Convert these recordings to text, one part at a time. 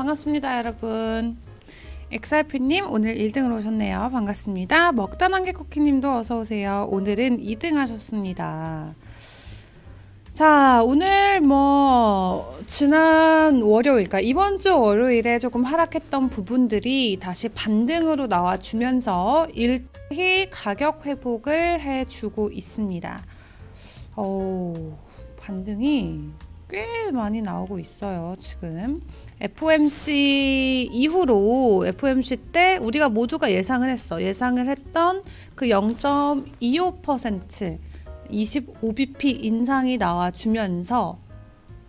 반갑습니다 여러분. 엑살피님 오늘 1등으로 오셨네요. 반갑습니다. 먹다만개 쿠키님도 어서오세요. 오늘은 2등 하셨습니다. 자 오늘 뭐 지난 월요일 그러니까 이번 주 월요일에 조금 하락했던 부분들이 다시 반등으로 나와주면서 일히 가격 회복을 해주고 있습니다. 오 반등이 꽤 많이 나오고 있어요, 지금. FOMC 이후로 FOMC 때 우리가 모두가 예상을 했어. 예상을 했던 그 0.25% 25bp 인상이 나와주면서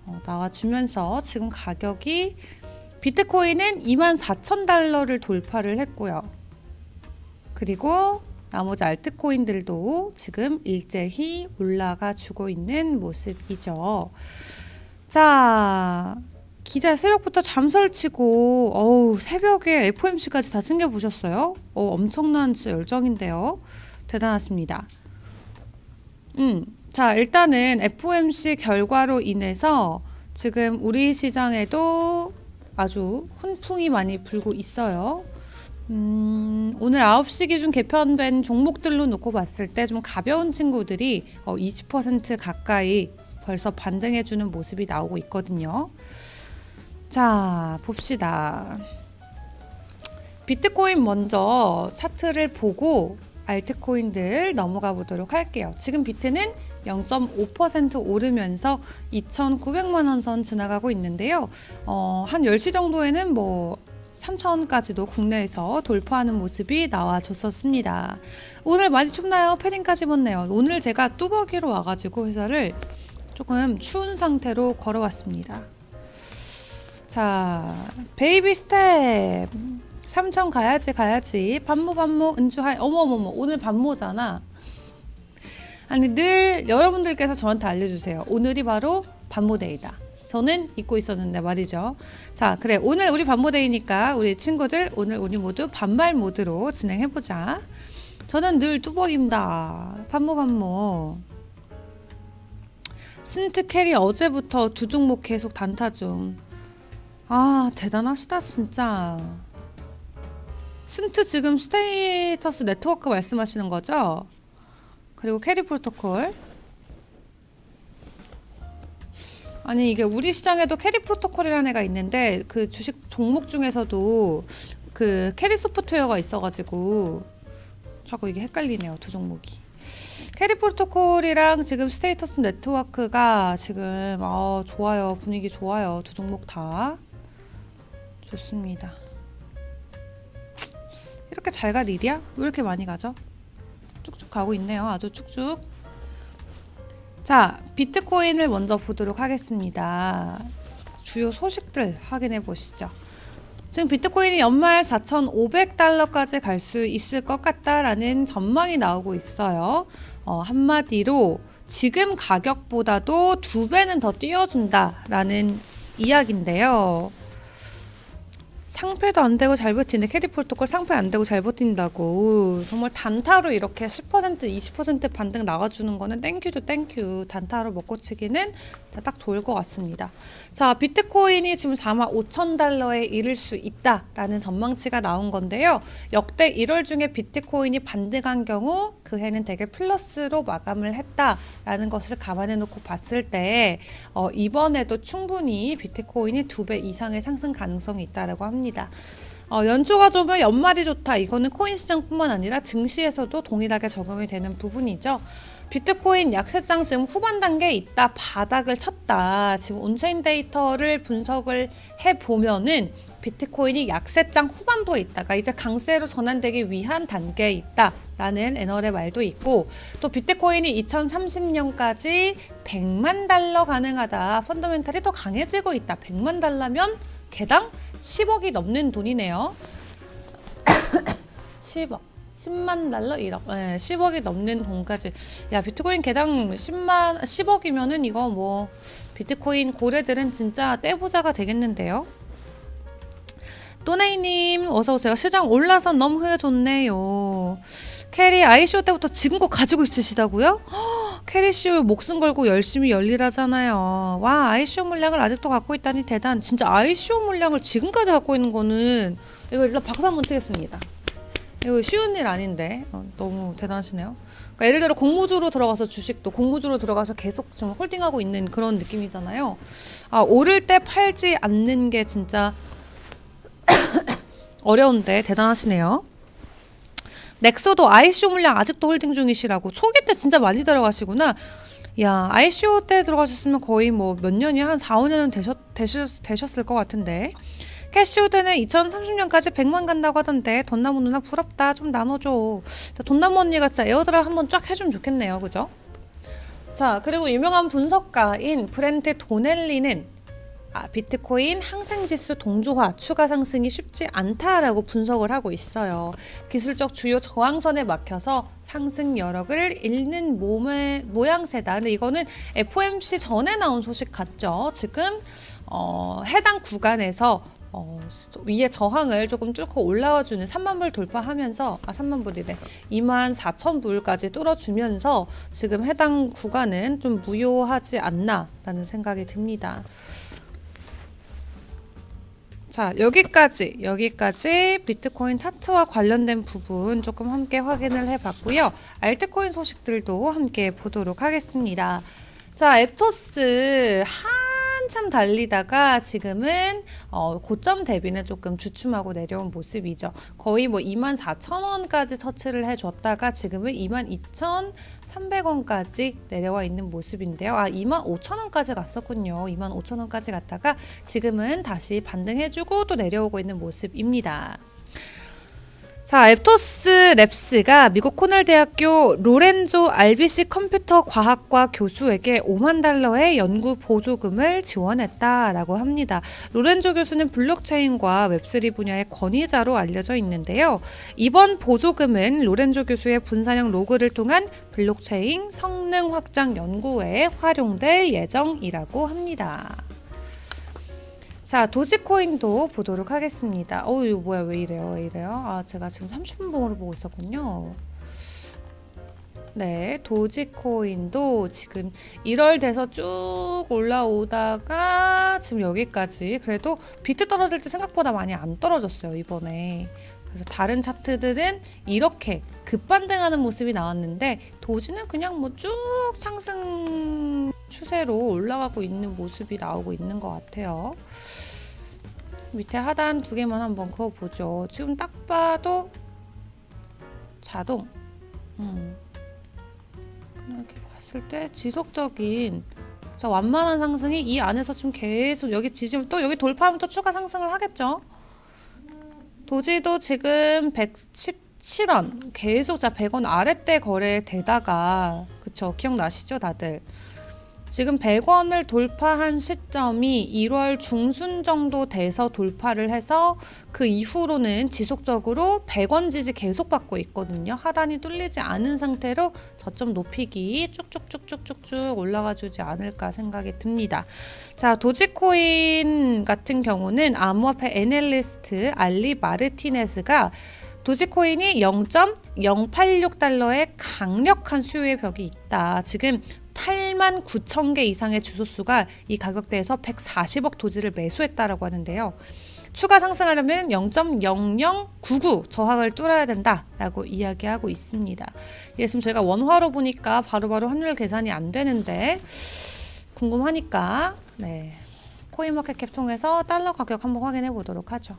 어, 나와주면서 지금 가격이 비트코인은 24,000달러를 돌파를 했고요. 그리고 나머지 알트코인들도 지금 일제히 올라가 주고 있는 모습이죠. 자, 기자 새벽부터 잠설 치고 어우 새벽에 FOMC까지 다 챙겨 보셨어요? 어, 엄청난 열정인데요. 대단하십니다. 음, 자 일단은 FOMC 결과로 인해서 지금 우리 시장에도 아주 훈풍이 많이 불고 있어요. 음, 오늘 9시 기준 개편된 종목들로 놓고 봤을 때 좀 가벼운 친구들이 어, 20% 가까이 벌써 반등해주는 모습이 나오고 있거든요. 자, 봅시다. 비트코인 먼저 차트를 보고 알트코인들 넘어가 보도록 할게요. 지금 비트는 0.5% 오르면서 2,900만 원 선 지나가고 있는데요. 어, 한 10시 정도에는 뭐 3천까지도 국내에서 돌파하는 모습이 나와줬었습니다. 오늘 많이 춥나요? 패딩까지 입었네요. 오늘 제가 뚜벅이로 와가지고 회사를 조금 추운 상태로 걸어왔습니다. 자, 베이비 스텝. 삼천 가야지 가야지. 반모 반모 은주할 어머머머 오늘 반모잖아. 아니 늘 여러분들께서 저한테 알려주세요. 오늘이 바로 반모데이다. 저는 잊고 있었는데 말이죠. 자, 그래 오늘 우리 반모데이니까 우리 친구들 오늘 우리 모두 반말 모드로 진행해 보자. 저는 늘 뚜벅입니다. 반모 반모. 스인트 캐리 어제부터 두 종목 계속 단타 중. 아 대단하시다 진짜. 스인트 지금 스테이터스 네트워크 말씀하시는 거죠? 그리고 캐리 프로토콜. 아니 이게 우리 시장에도 캐리 프로토콜이라는 애가 있는데 그 주식 종목 중에서도 그 캐리 소프트웨어가 있어가지고 자꾸 이게 헷갈리네요 두 종목이. 캐리 프로토콜이랑 지금 스테이터스 네트워크가 지금 어, 좋아요 분위기 좋아요 두 종목 다 좋습니다. 이렇게 잘 갈 일이야? 왜 이렇게 많이 가죠? 쭉쭉 가고 있네요 아주 쭉쭉. 자 비트코인을 먼저 보도록 하겠습니다. 주요 소식들 확인해 보시죠. 지금 비트코인이 연말 4,500달러까지 갈 수 있을 것 같다라는 전망이 나오고 있어요. 어, 한마디로 지금 가격보다도 두 배는 더 뛰어준다라는 이야기인데요. 상패도 안 되고 잘 버티는데 캐리 프로토콜 상패 안 되고 잘 버틴다고. 정말 단타로 이렇게 10% 20% 반등 나와주는 거는 땡큐죠 땡큐 단타로 먹고 치기는 딱 좋을 것 같습니다. 자 비트코인이 지금 4만 5천 달러에 이를 수 있다라는 전망치가 나온 건데요. 역대 1월 중에 비트코인이 반등한 경우 그 해는 되게 플러스로 마감을 했다라는 것을 감안해 놓고 봤을 때 어, 이번에도 충분히 비트코인이 두 배 이상의 상승 가능성이 있다라고 합니다. 어, 연초가 좋으면 연말이 좋다. 이거는 코인 시장뿐만 아니라 증시에서도 동일하게 적용이 되는 부분이죠. 비트코인 약세장 지금 후반 단계에 있다 바닥을 쳤다. 지금 온체인 데이터를 분석을 해 보면은 비트코인이 약세장 후반부에 있다가 이제 강세로 전환되기 위한 단계에 있다라는 애널의 말도 있고 또 비트코인이 2030년까지 100만 달러 가능하다. 펀더멘탈이 더 강해지고 있다. 100만 달러면 개당 10억이 넘는 돈이네요. 10억. 10만 달러 1억. 네, 10억이 넘는 돈까지. 야, 비트코인 개당 10만 10억이면은 이거 뭐 비트코인 고래들은 진짜 떼부자가 되겠는데요. 또네이님 어서 오세요. 시장 올라서 너무 좋네요. 캐리 아이쇼 때부터 지금 거 가지고 있으시다고요? 캐리시오 목숨 걸고 열심히 열일하잖아요. 와 아이시오 물량을 아직도 갖고 있다니 대단. 진짜 아이시오 물량을 지금까지 갖고 있는 거는 이거 일단 박수 한번 치겠습니다. 이거 쉬운 일 아닌데 어, 너무 대단하시네요. 그러니까 예를 들어 공모주로 들어가서 주식도 공모주로 들어가서 계속 좀 홀딩하고 있는 그런 느낌이잖아요. 아 오를 때 팔지 않는 게 진짜 어려운데 대단하시네요. 넥소도 ICO 물량 아직도 홀딩 중이시라고. 초기 때 진짜 많이 들어가시구나. 야 ICO 때 들어가셨으면 거의 뭐 몇 년이 한 4, 5년은 되셨, 되셨, 되셨을 것 같은데. 캐시우드는 2030년까지 100만 간다고 하던데 돈나무 누나 부럽다. 좀 나눠줘. 돈나무 언니가 진짜 에어드랍 한번 쫙 해주면 좋겠네요. 그죠? 자 그리고 유명한 분석가인 브렌트 도넬리는 아, 비트코인 항생지수 동조화 추가 상승이 쉽지 않다라고 분석을 하고 있어요. 기술적 주요 저항선에 막혀서 상승 여력을 잃는 몸의 모양새다. 근데 이거는 FOMC 전에 나온 소식 같죠. 지금 어, 해당 구간에서 어, 위에 저항을 조금 뚫고 올라와 주는 3만 불 돌파하면서 아 3만 불이래 2만 4천 불까지 뚫어주면서 지금 해당 구간은 좀 무효하지 않나라는 생각이 듭니다. 자 여기까지 여기까지 비트코인 차트와 관련된 부분 조금 함께 확인을 해봤고요. 알트코인 소식들도 함께 보도록 하겠습니다. 자 앱토스 한참 달리다가 지금은 어, 고점 대비는 조금 주춤하고 내려온 모습이죠. 거의 뭐 24,000원까지 터치를 해줬다가 지금은 22,300원까지 내려와 있는 모습인데요. 아, 25,000원까지 갔었군요. 25,000원까지 갔다가 지금은 다시 반등해주고 또 내려오고 있는 모습입니다. 자, 앱토스 랩스가 미국 코넬 대학교 로렌조 RBC 컴퓨터 과학과 교수에게 5만 달러의 연구 보조금을 지원했다라고 합니다. 로렌조 교수는 블록체인과 웹3 분야의 권위자로 알려져 있는데요. 이번 보조금은 로렌조 교수의 분산형 로그를 통한 블록체인 성능 확장 연구에 활용될 예정이라고 합니다. 자, 도지코인도 보도록 하겠습니다. 어, 이거 뭐야? 왜 이래요? 왜 이래요? 아, 제가 지금 30분봉으로 보고 있었군요. 네, 도지코인도 지금 1월 돼서 쭉 올라오다가 지금 여기까지 그래도 비트 떨어질 때 생각보다 많이 안 떨어졌어요, 이번에. 그래서 다른 차트들은 이렇게 급반등하는 모습이 나왔는데 도지는 그냥 뭐 쭉 상승 추세로 올라가고 있는 모습이 나오고 있는 것 같아요. 밑에 하단 두 개만 한번 그어보죠. 지금 딱 봐도 자동. 음. 이렇게 봤을 때 지속적인 저 완만한 상승이 이 안에서 지금 계속 여기 지지면 또 여기 돌파하면 또 추가 상승을 하겠죠. 도지도 지금 117원 계속 자 100원 아래때 거래되다가 그쵸 기억나시죠 다들 지금 100원을 돌파한 시점이 1월 중순 정도 돼서 돌파를 해서 그 이후로는 지속적으로 100원 지지 계속 받고 있거든요. 하단이 뚫리지 않은 상태로 저점 높이기 쭉쭉쭉쭉쭉쭉 올라가 주지 않을까 생각이 듭니다. 자, 도지코인 같은 경우는 암호화폐 애널리스트 알리 마르티네스가 도지코인이 0.086달러의 강력한 수요의 벽이 있다. 지금 8만 9천 개 이상의 주소수가 이 가격대에서 140억 도지를 매수했다라고 하는데요. 추가 상승하려면 0.0099 저항을 뚫어야 된다라고 이야기하고 있습니다. 예, 지금 저희가 원화로 보니까 바로 바로 환율 계산이 안 되는데 궁금하니까 네. 코인마켓캡 통해서 달러 가격 한번 확인해 보도록 하죠.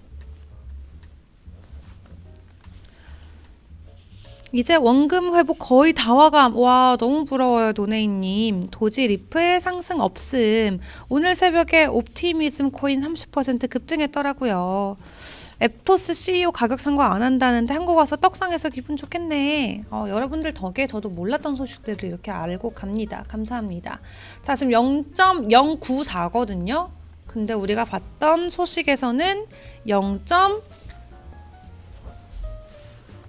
이제 원금 회복 거의 다 와감. 와, 너무 부러워요, 노네이님. 도지 리플 상승 없음. 오늘 새벽에 옵티미즘 코인 30% 급등했더라고요. 앱토스 CEO 가격 상관 안 한다는데 한국 와서 떡상해서 기분 좋겠네. 어, 여러분들 덕에 저도 몰랐던 소식들을 이렇게 알고 갑니다. 감사합니다. 자, 지금 0.094거든요. 근데 우리가 봤던 소식에서는 0.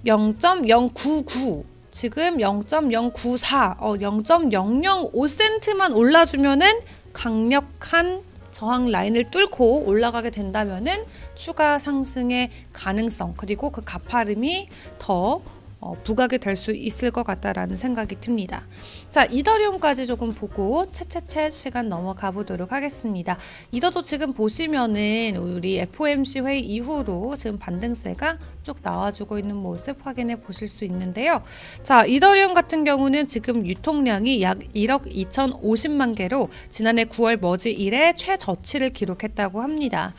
0.099 지금 0.094 어 0.005센트만 올라주면은 강력한 저항 라인을 뚫고 올라가게 된다면은 추가 상승의 가능성 그리고 그 가파름이 더 어, 부각이 될 수 있을 것 같다라는 생각이 듭니다. 자, 이더리움까지 조금 보고 채채채 시간 넘어가 보도록 하겠습니다. 이더도 지금 보시면은 우리 FOMC 회의 이후로 지금 반등세가 쭉 나와주고 있는 모습 확인해 보실 수 있는데요. 자, 이더리움 같은 경우는 지금 유통량이 약 1억 2,050만 개로 지난해 9월 머지 이래 최저치를 기록했다고 합니다.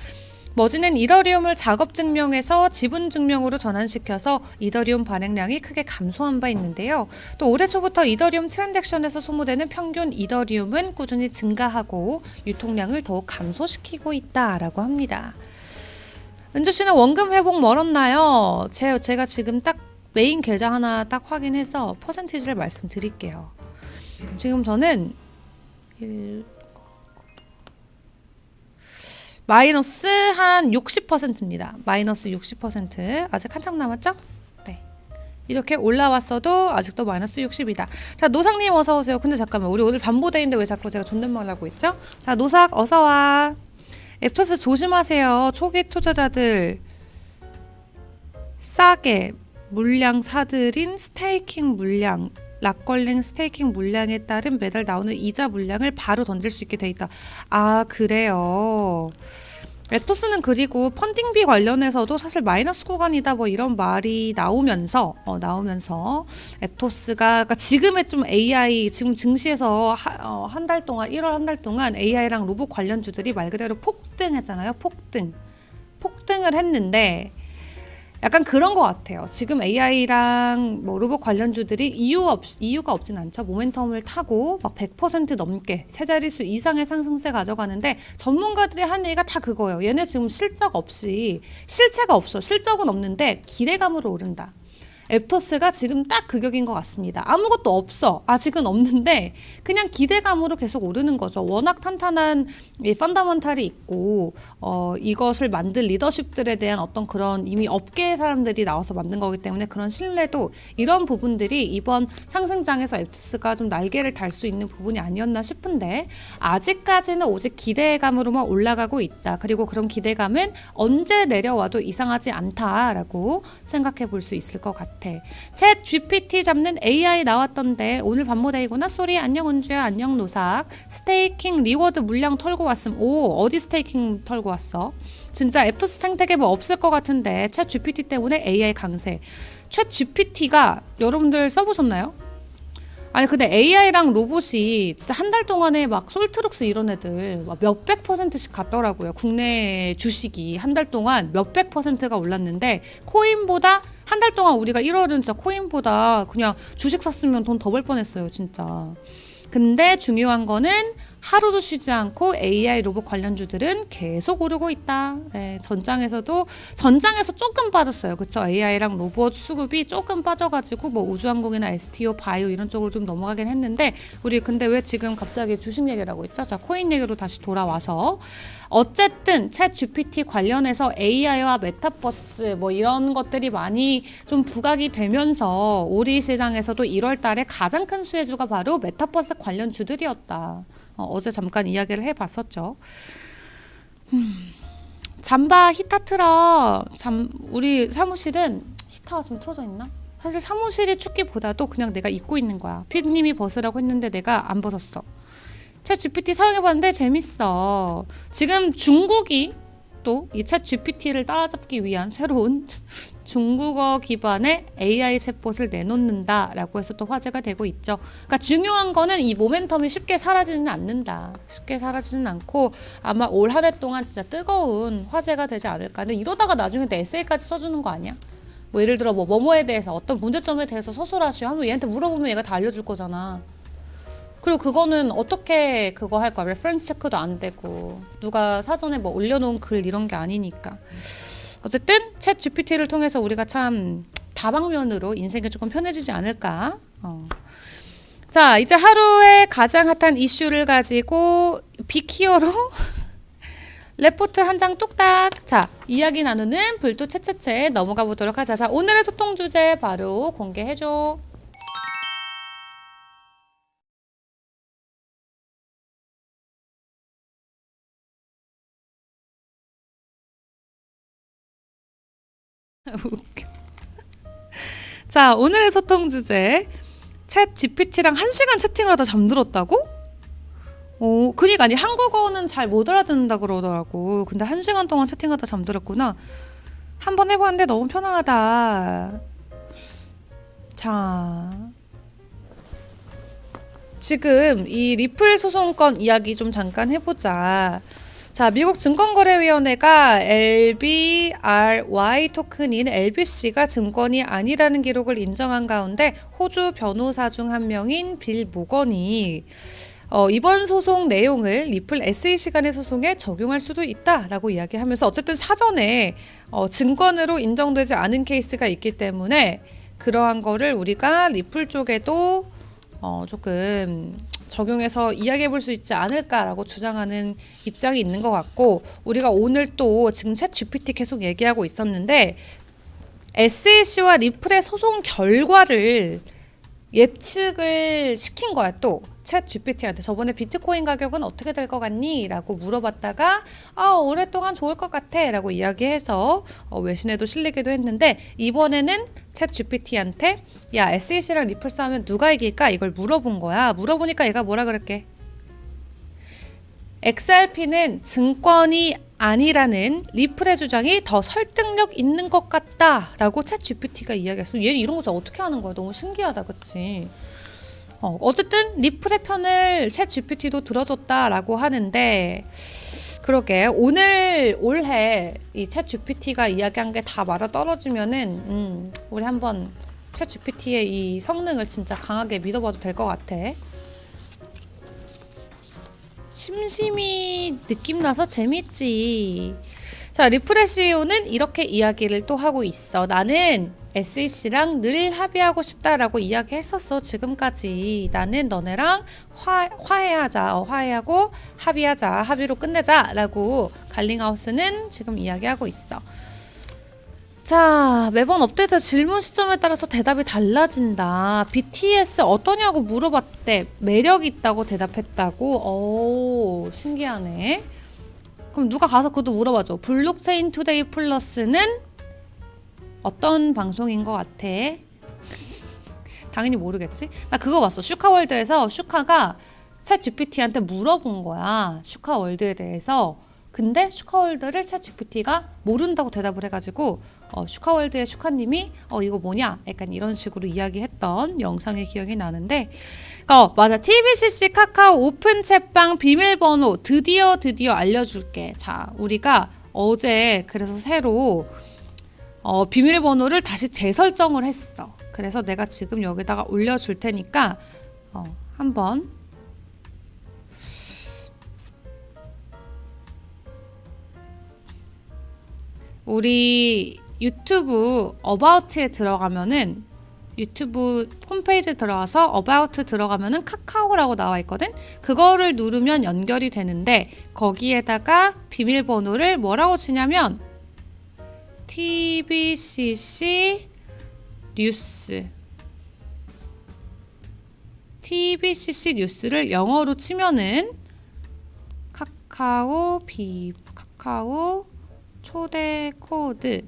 머지는 이더리움을 작업 증명에서 지분 증명으로 전환시켜서 이더리움 발행량이 크게 감소한 바 있는데요. 또 올해 초부터 이더리움 트랜잭션에서 소모되는 평균 이더리움은 꾸준히 증가하고 유통량을 더욱 감소시키고 있다라고 합니다. 은주 씨는 원금 회복 멀었나요? 제, 제가 지금 딱 메인 계좌 하나 딱 확인해서 퍼센티지를 말씀드릴게요. 지금 저는 일- 마이너스 한 60%입니다. 마이너스 60% 아직 한참 남았죠? 네. 이렇게 올라왔어도 아직도 마이너스 60이다. 자 노상님 어서 오세요. 근데 잠깐만 우리 오늘 반보대인데 왜 자꾸 제가 존댓말 하고 있죠? 자 노삭 어서 와. 앱토스 조심하세요. 초기 투자자들 싸게 물량 사들인 스테이킹 물량 락걸링 스테이킹 물량에 따른 매달 나오는 이자 물량을 바로 던질 수 있게 돼 있다. 아 그래요. 에토스는 그리고 펀딩비 관련해서도 사실 마이너스 구간이다 뭐 이런 말이 나오면서 어, 나오면서 에토스가 그러니까 지금의 좀 AI 지금 증시에서 어, 한달 동안 1월 한 달 동안 AI랑 로봇 관련주들이 말 그대로 폭등했잖아요. 폭등. 폭등을 했는데 약간 그런 것 같아요. 지금 AI랑 뭐 로봇 관련주들이 이유 없 이유가 없진 않죠. 모멘텀을 타고 막 100% 넘게 세 자릿수 이상의 상승세 가져가는데 전문가들이 하는 얘기가 다 그거예요. 얘네 지금 실적 없이 실체가 없어. 실적은 없는데 기대감으로 오른다. 앱토스가 지금 딱 그 격인 것 같습니다. 아무것도 없어. 아직은 없는데 그냥 기대감으로 계속 오르는 거죠. 워낙 탄탄한 이 펀더먼탈이 있고 어, 이것을 만든 리더십들에 대한 어떤 그런 이미 업계 사람들이 나와서 만든 거기 때문에 그런 신뢰도 이런 부분들이 이번 상승장에서 앱토스가 좀 날개를 달 수 있는 부분이 아니었나 싶은데 아직까지는 오직 기대감으로만 올라가고 있다. 그리고 그런 기대감은 언제 내려와도 이상하지 않다라고 생각해 볼 수 있을 것 같아. 챗 GPT 잡는 AI 나왔던데 오늘 반모데이구나. 쏘리 안녕 은주야 안녕 노삭. 스테이킹 리워드 물량 털고 왔음. 오 어디 스테이킹 털고 왔어? 진짜 앱토스 생태계 뭐 없을 것 같은데 챗 GPT 때문에 AI 강세. 챗 GPT가 여러분들 써보셨나요? 아니 근데 AI랑 로봇이 진짜 한 달 동안에 막 솔트룩스 이런 애들 막 몇백 퍼센트씩 갔더라고요. 국내 주식이 한 달 동안 몇백 퍼센트가 올랐는데 코인보다 한 달 동안 우리가 1월은 진짜 코인보다 그냥 주식 샀으면 돈 더 벌 뻔했어요, 진짜. 근데 중요한 거는 하루도 쉬지 않고 AI 로봇 관련주들은 계속 오르고 있다. 네, 전장에서도 전장에서 조금 빠졌어요. 그쵸? AI랑 로봇 수급이 조금 빠져가지고 뭐 우주항공이나 STO, 바이오 이런 쪽으로 좀 넘어가긴 했는데 우리 근데 왜 지금 갑자기 주식 얘기를 하고 있죠? 자 코인 얘기로 다시 돌아와서 어쨌든 챗 GPT 관련해서 AI와 메타버스 뭐 이런 것들이 많이 좀 부각이 되면서 우리 시장에서도 1월 달에 가장 큰 수혜주가 바로 메타버스 관련 주들이었다. 어, 제 잠깐 이야기를 해봤었죠. 음, 잠바 히타 틀어. 잠 우리 사무실은 히타가 좀 틀어져 있나? 사실 사무실이 춥기보다도 그냥 내가 입고 있는 거야. 피디님이 벗으라고 했는데 내가 안 벗었어. 챗 GPT 사용해봤는데 재밌어. 지금 중국이 또 이 챗 GPT를 따라잡기 위한 새로운 중국어 기반의 AI 챗봇을 내놓는다라고 해서 또 화제가 되고 있죠. 그러니까 중요한 거는 이 모멘텀이 쉽게 사라지는 않는다. 쉽게 사라지는 않고 아마 올 한 해 동안 진짜 뜨거운 화제가 되지 않을까. 근데 이러다가 나중에 내 에세이까지 써주는 거 아니야? 뭐 예를 들어 뭐 뭐뭐에 대해서 어떤 문제점에 대해서 서술하시오 하면 얘한테 물어보면 얘가 다 알려줄 거잖아. 그리고 그거는 어떻게 그거 할 거야? 레퍼런스 체크도 안 되고 누가 사전에 뭐 올려놓은 글 이런 게 아니니까. 어쨌든 챗 GPT를 통해서 우리가 참 다방면으로 인생이 조금 편해지지 않을까. 어. 자 이제 하루의 가장 핫한 이슈를 가지고 빅히어로 레포트 한 장 뚝딱. 자, 이야기 나누는 불도 채채채 넘어가 보도록 하자. 자, 오늘의 소통 주제 바로 공개해줘. 자, 오늘의 소통 주제. 챗 GPT랑 한 시간 채팅을 하다 잠들었다고? 오, 그니까 아니 한국어는 잘 못 알아듣는다 그러더라고. 근데 한 시간 동안 채팅하다 잠들었구나. 한번 해 봤는데 너무 편안하다. 자, 지금 이 리플 소송권 이야기 좀 잠깐 해 보자. 자, 미국 증권거래위원회가 LBRY 토큰인 LBC가 증권이 아니라는 기록을 인정한 가운데 호주 변호사 중 한 명인 빌 모건이 어, 이번 소송 내용을 리플 SEC 간의 소송에 적용할 수도 있다라고 이야기하면서 어쨌든 사전에 어, 증권으로 인정되지 않은 케이스가 있기 때문에 그러한 거를 우리가 리플 쪽에도 어, 조금 적용해서 이야기해 볼 수 있지 않을까라고 주장하는 입장이 있는 것 같고 우리가 오늘 또 지금 챗 GPT 계속 얘기하고 있었는데 SEC와 리플의 소송 결과를 예측을 시킨 거야 또. 챗 GPT한테 저번에 비트코인 가격은 어떻게 될 것 같니? 라고 물어봤다가 아 오랫동안 좋을 것 같아 라고 이야기해서 어, 외신에도 실리기도 했는데 이번에는 챗 GPT한테 야 SEC랑 리플 싸우면 누가 이길까? 이걸 물어본 거야 물어보니까 얘가 뭐라 그랬게 XRP는 증권이 아니라는 리플의 주장이 더 설득력 있는 것 같다라고 챗 GPT가 이야기했어. 얘는 이런 거 어떻게 하는 거야? 너무 신기하다, 그치? 어, 어쨌든 리플의 편을 챗 GPT도 들어줬다라고 하는데 그러게 오늘 올해 이 챗 GPT가 이야기한 게 다 맞아 떨어지면은 음, 우리 한번 챗 GPT의 이 성능을 진짜 강하게 믿어봐도 될 것 같아. 심심이 느낌 나서 재밌지. 자, 리프레시오는 이렇게 이야기를 또 하고 있어. 나는 SEC랑 늘 합의하고 싶다라고 이야기했었어. 지금까지. 나는 너네랑 화, 화해하자. 어, 화해하고 합의하자. 합의로 끝내자라고 갈링하우스는 지금 이야기하고 있어. 자, 매번 업데이트 질문 시점에 따라서 대답이 달라진다. BTS 어떠냐고 물어봤대. 매력 있다고 대답했다고. 오, 신기하네. 그럼 누가 가서 그것도 물어봐줘. 블록체인 투데이 플러스는 어떤 방송인 것 같아? 당연히 모르겠지. 나 그거 봤어. 슈카월드에서 슈카가 챗 GPT한테 물어본 거야. 슈카월드에 대해서. 근데 슈카월드를 챗 GPT가 모른다고 대답을 해가지고 어, 슈카월드의 슈카님이 어 이거 뭐냐 약간 이런 식으로 이야기했던 영상의 기억이 나는데 어 맞아 TBCC 카카오 오픈 채빵 비밀번호 드디어 드디어 알려줄게 자 우리가 어제 그래서 새로 어, 비밀번호를 다시 재설정을 했어 그래서 내가 지금 여기다가 올려줄 테니까 어, 한번 우리 유튜브 어바웃에 들어가면은 유튜브 홈페이지에 들어가서 어바웃 들어가면은 카카오라고 나와 있거든. 그거를 누르면 연결이 되는데 거기에다가 비밀번호를 뭐라고 치냐면 TBCC 뉴스 TBCC 뉴스를 영어로 치면은 카카오 비 카카오 초대 코드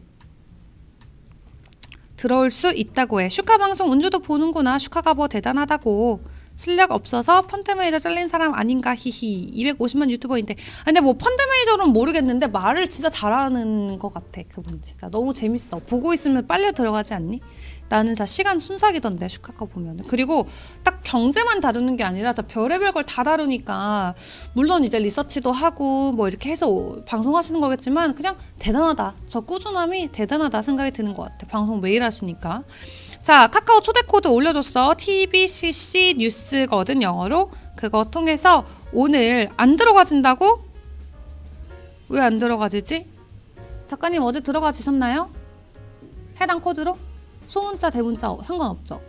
들어올 수 있다고 해. 슈카 방송 은주도 보는구나. 슈카가 뭐 대단하다고. 실력 없어서 펀드 매니저 잘린 사람 아닌가 히히. 250만 유튜버인데. 아, 근데 뭐 펀드 매니저는 모르겠는데 말을 진짜 잘하는 것 같아 그분 진짜. 너무 재밌어. 보고 있으면 빨려 들어가지 않니? 나는 진짜 시간 순삭이던데 슈카카 보면은. 그리고 딱 경제만 다루는 게 아니라 진짜 별의별 걸 다 다루니까 물론 이제 리서치도 하고 뭐 이렇게 해서 방송하시는 거겠지만 그냥 대단하다. 저 꾸준함이 대단하다 생각이 드는 것 같아. 방송 매일 하시니까 자 카카오 초대 코드 올려줬어 TBCC 뉴스거든 영어로 그거 통해서 오늘 안 들어가진다고? 왜 안 들어가지지? 작가님 어제 들어가지셨나요? 해당 코드로? 소문자 대문자 어, 상관없죠.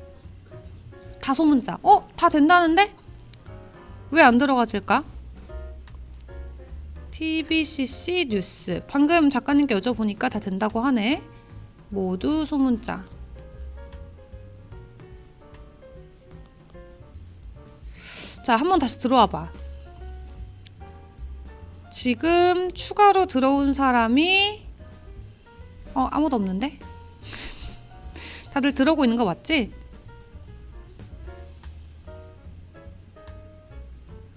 다 소문자. 어? 다 된다는데? 왜 안 들어가질까? TBCC 뉴스. 방금 작가님께 여쭤보니까 다 된다고 하네. 모두 소문자. 자, 한 번 다시 들어와 봐. 지금 추가로 들어온 사람이 어, 아무도 없는데? 다들 들어오고 있는 거 맞지?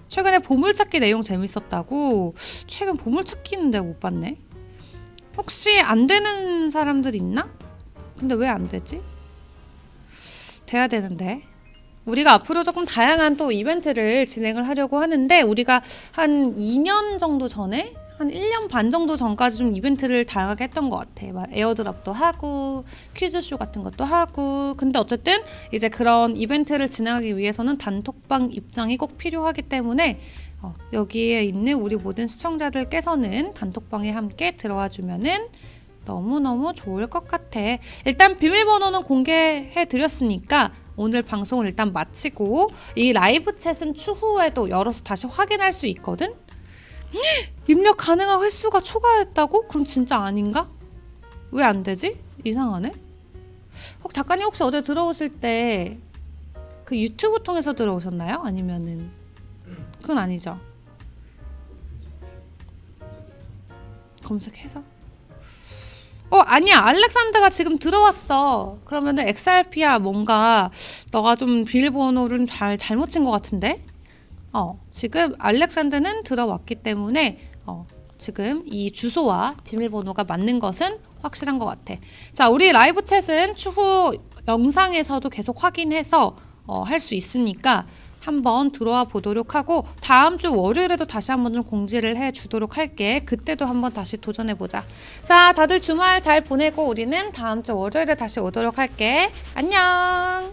최근에 보물찾기 내용 재밌었다고 최근 보물찾기는 내가 못 봤네 혹시 안 되는 사람들 있나? 근데 왜 안 되지? 돼야 되는데 우리가 앞으로 조금 다양한 또 이벤트를 진행을 하려고 하는데 우리가 한 2년 정도 전에 한 1년 반 정도 전까지 좀 이벤트를 다양하게 했던 것 같아. 막 에어드랍도 하고 퀴즈쇼 같은 것도 하고 근데 어쨌든 이제 그런 이벤트를 진행하기 위해서는 단톡방 입장이 꼭 필요하기 때문에 어, 여기에 있는 우리 모든 시청자들께서는 단톡방에 함께 들어와 주면은 너무너무 좋을 것 같아. 일단 비밀번호는 공개해 드렸으니까 오늘 방송을 일단 마치고 이 라이브 챗은 추후에도 열어서 다시 확인할 수 있거든. 입력 가능한 횟수가 초과했다고? 그럼 진짜 아닌가? 왜 안 되지? 이상하네. 혹 작가님 혹시 어제 들어오실 때 그 유튜브 통해서 들어오셨나요? 아니면은 그건 아니죠. 검색해서. 어 아니야 알렉산드가 지금 들어왔어. 그러면은 XRP야 뭔가 너가 좀 비밀번호를 잘 잘못 친 것 같은데. 어 지금 알렉산드는 들어왔기 때문에 어 지금 이 주소와 비밀번호가 맞는 것은 확실한 것 같아. 자 우리 라이브 챗은 추후 영상에서도 계속 확인해서 어, 할 수 있으니까 한번 들어와 보도록 하고 다음 주 월요일에도 다시 한번 좀 공지를 해 주도록 할게. 그때도 한번 다시 도전해 보자. 자, 다들 주말 잘 보내고 우리는 다음 주 월요일에 다시 오도록 할게. 안녕.